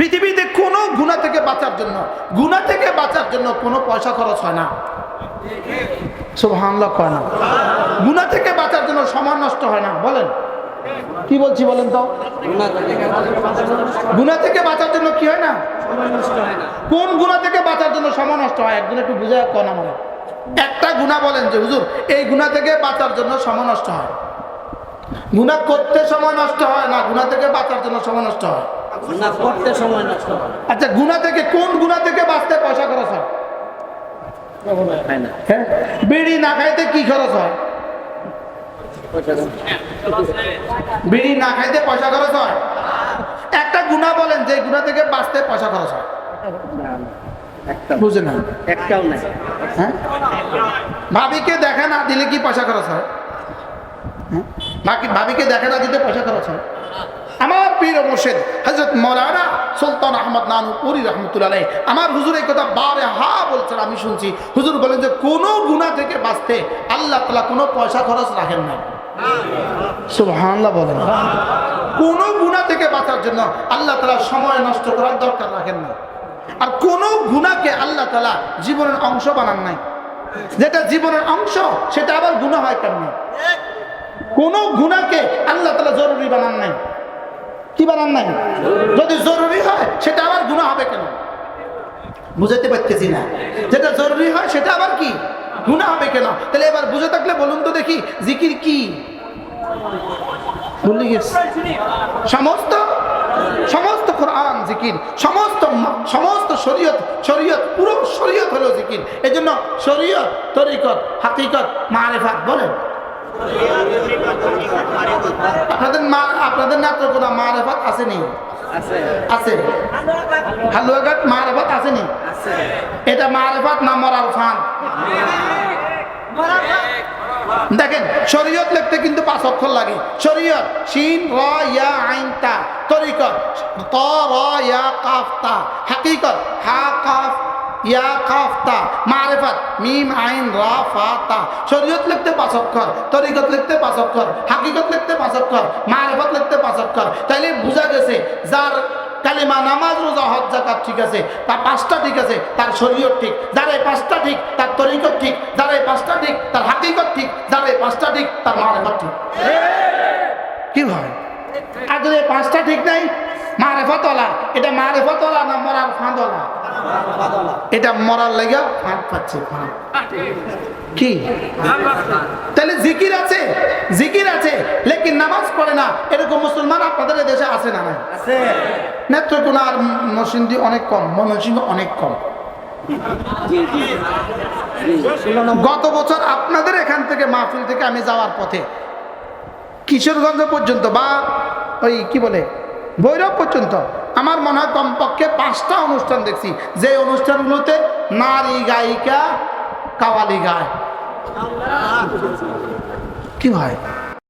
পৃথিবীতে কোনো গুণা থেকে বাঁচার জন্য গুণা থেকে বাঁচার জন্য কোনো পয়সা খরচ হয় না। সুবহানাল্লাহ কয় না। গুণা থেকে বাঁচার জন্য সময় নষ্ট হয় না, বলেন। কি বলছি বলেন তো? গুণা থেকে বাঁচার জন্য কি হয় না? কোন গুণা থেকে বাঁচার জন্য সময় নষ্ট হয়? একদিন একটু বুঝে কন আমার একটা গুণা বলেন যে, হুজুর, এই গুণা থেকে বাঁচার জন্য সময় নষ্ট হয়। গুণা করতে সময় নষ্ট হয় না গুণা থেকে বাঁচার জন্য সময় নষ্ট হয়। না করতে সময় নষ্ট আচ্ছা গুণা থেকে কোন গুণা থেকে বাঁচতে পয়সা খরচ হয়? হয়? বিড়ি না খাইতে কি খরচ হয়? বিড়ি না খাইতে পয়সা খরচ হয়? একটা গুণা বলেন যে গুণা থেকে বাঁচতে পয়সা খরচ হয়। একটা বুঝে না? একটাও নাই হ্যাঁ? ভাবিকে দেখা না দিলে কি পয়সা খরচ হয়? হ্যাঁ? বাকি ভাবিকে দেখা না দিতে পয়সা খরচ হয়? আমার পীর ও মুর্শিদ হজরত মৌলানা সুলতান আহমদ নানু পুরী রহমতুল্লাহ আমার হুজুর এই কথা বারে হা বলছেন, আমি শুনছি। হুজুর বলেন যে কোনো গুণা থেকে বাঁচতে আল্লাহ তালা কোনো পয়সা খরচ রাখেন না সুবহানাল্লাহ বলেন। কোনো গুণা থেকে বাঁচার জন্য আল্লাহ তালা সময় নষ্ট করার দরকার রাখেন না আর কোনো গুণাকে আল্লাহ তালা জীবনের অংশ বানান নাই। যেটা জীবনের অংশ, সেটা আবার গুণা হয় কেমন? কোনো গুণাকে আল্লাহ তালা জরুরি বানান নাই। কি বানান নাই। যদি জরুরি হয়, সেটা আবার গুণা হবে কেন? বুঝাতে পারতেছি না। যেটা জরুরি হয়, সেটা আবার কি? গুণা হবে কেন? তাহলে এবার বুঝে থাকলে বলুন তো দেখি, জিকির কি? সমস্ত সমস্ত কোরআন জিকির, সমস্ত সমস্ত শরীয়ত শরীয়ত, পুরো শরীয়ত হলো জিকির। এই জন্য শরীয়ত, তরিকত, হাকিকত, মারেফাত, বলেন। নেত্রকোনা মারেফাত আছে আছে। হালুয়াঘাট মারেফাত আছে এটা মারেফাত না ফান? দেখেন শরীয়ত লিখতে কিন্তু পাঁচ অক্ষর লাগে। শরীয়ত শিন র ইয়া আইন তা। তরিকত ত র ইয়া কাফ তা। হাকিকত হা কাফ ইয়া কাফ তা মারেফাত, মিম, আইন, রা, ফা, তা। শরীয়ত লিখতে পাঁচ অক্ষর তরিকত লিখতে পাঁচ অক্ষর হাকিকত লিখতে পাঁচ অক্ষর মারেফাত লিখতে পাঁচ অক্ষর তাইলে বোঝা গেছে, যার কালিমা নামাজ, রোজা, হজ জাকাত ঠিক আছে, তার পাঁচটা ঠিক আছে, তার শরীয়ত ঠিক। যার এই পাঁচটা ঠিক, তার তরিকত ঠিক। যার এই পাঁচটা ঠিক, তার হাকিকত ঠিক। যার এই পাঁচটা ঠিক, তার মারেফত ঠিক। কি হয় আর যদি পাঁচটা ঠিক নাই, মারেফতওয়ালা, এটা মারেফতওয়ালা না মরার ফাঁদওয়ালা? এটা মরার লেগে ফাঁক পাচ্ছে ফাঁদ। কি? তাহলে জিকির আছে জিকির আছে লেকিন নামাজ পড়ে না। এরকম মুসলমান আপনাদের দেশে আছে না আছে। নেত্রকোনা আর নরসিংদী অনেক কম ময়মনসিংহ অনেক কম। গত বছর আপনাদের এখান থেকে মাহফিল থেকে আমি যাওয়ার পথে কিশোরগঞ্জ পর্যন্ত বা ওই কি বলে ভৈরব পর্যন্ত। আমার মনে হয় কমপক্ষে পাঁচটা অনুষ্ঠান দেখছি। যে অনুষ্ঠানগুলোতে নারী গায়িকা কাওয়ালি গায়। কি হয়